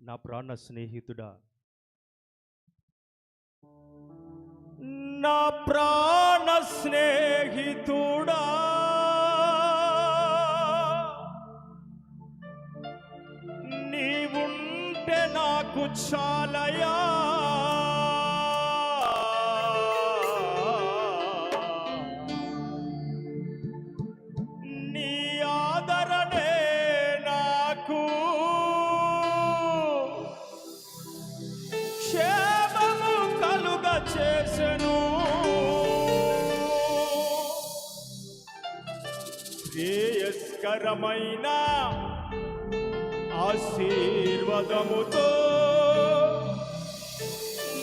నా ప్రాణ స్నేహితుడా. నా ప్రాణ స్నేహితుడా. నీవుంటే నాకు చాలయా. ఘనమైన ఆశీర్వదముతో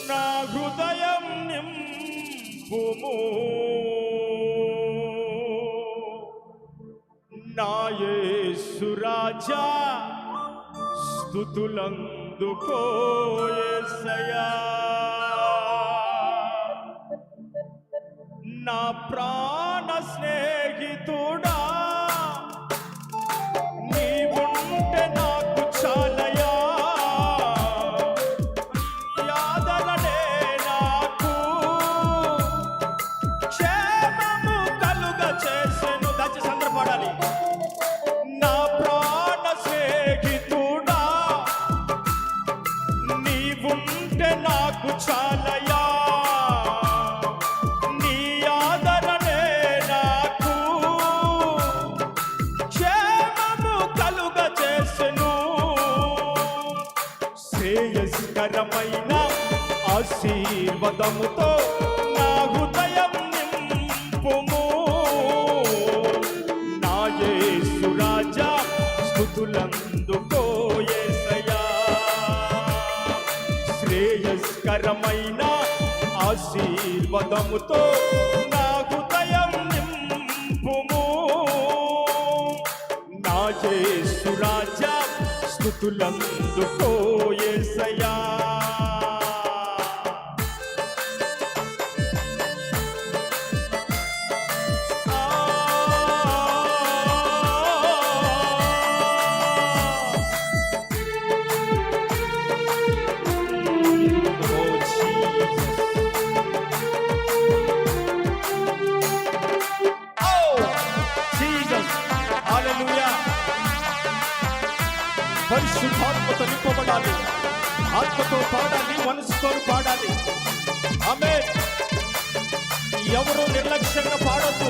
నా హృదయం నింపుము. నాయసురాజా స్థుతులందుకోయసయా నా ప్రాణ స్నేహితుడా ఆశీర్వదముతో నా హృదయం నింపుము. నా యేసు రాజా స్థుతులందుకో ఏసయా శ్రేయస్కరమైన ఆశీర్వదముతో నా హృదయం నింపుము. నా యేసు రాజా స్థుతులందుకో ఏసయా మనసుతో పాడాలి. ఆమె ఎవరు నిర్లక్ష్యంగా పాడొద్దు.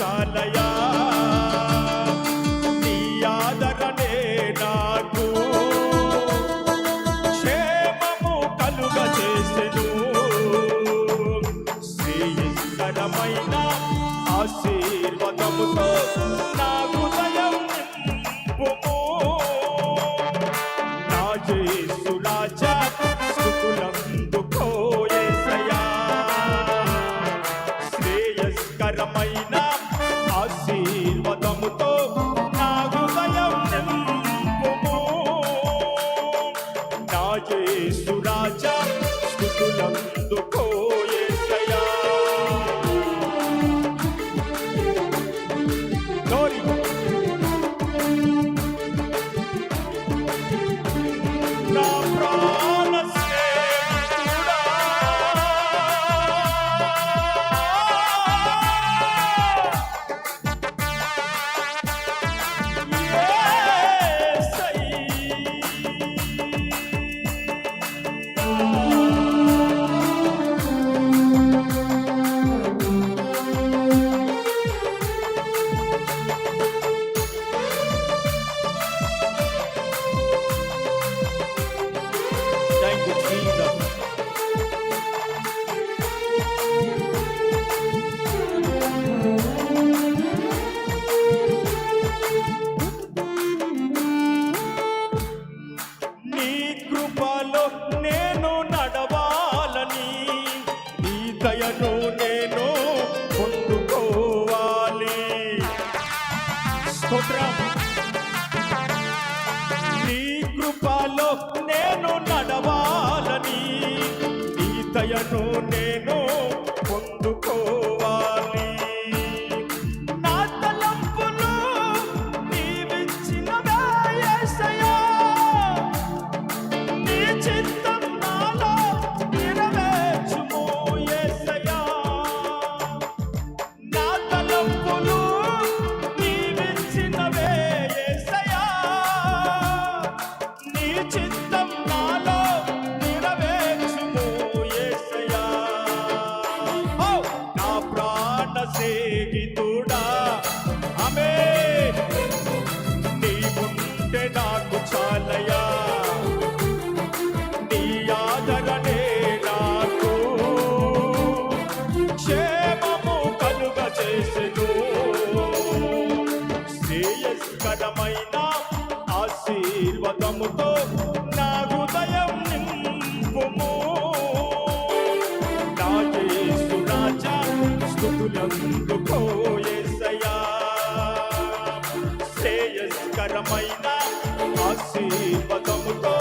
చాలయా? అమృతముతో నా హృదయం నింపుము. రాజేసు రాజా స్థుతులందుకో ఏసయా శ్రేయస్కరమైన ఆశీర్వదముతో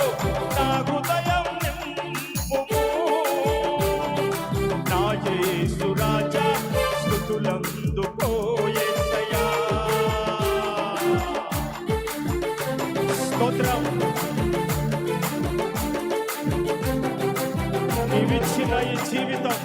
స్తోత్రం నీవిచ్చిన ఈ జీవితం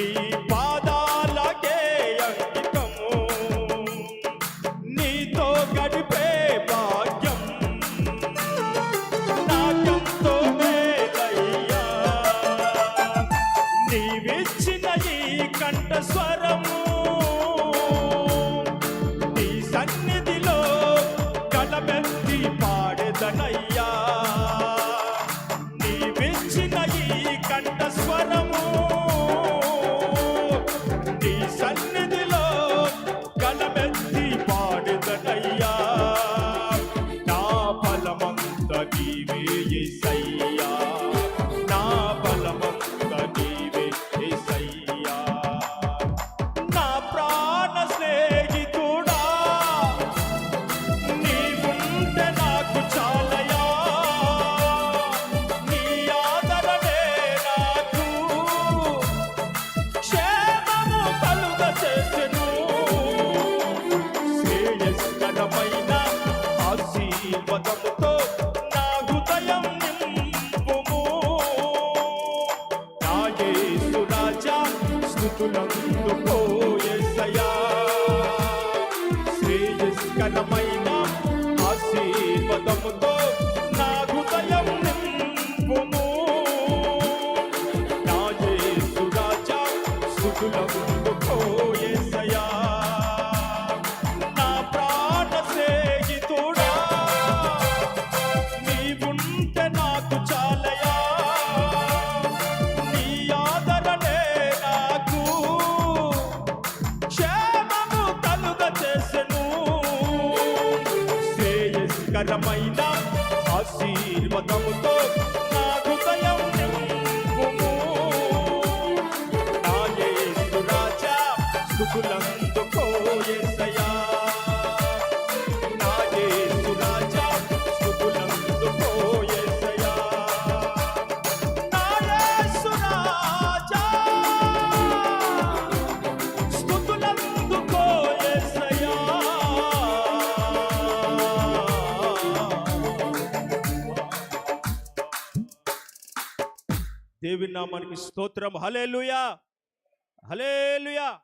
నీ పాదాలకే అంకితము. నీతో గడిపే భాగ్యం నాకంతో మేలయ్యా. నీవిచ్చిన ఈ కంఠ స్వరము నీ సన్నిధిలో గడపె దీవెనకరమైన ఆశీర్వదముతో నామానికి స్తోత్రం. హల్లెలూయా. హల్లెలూయా.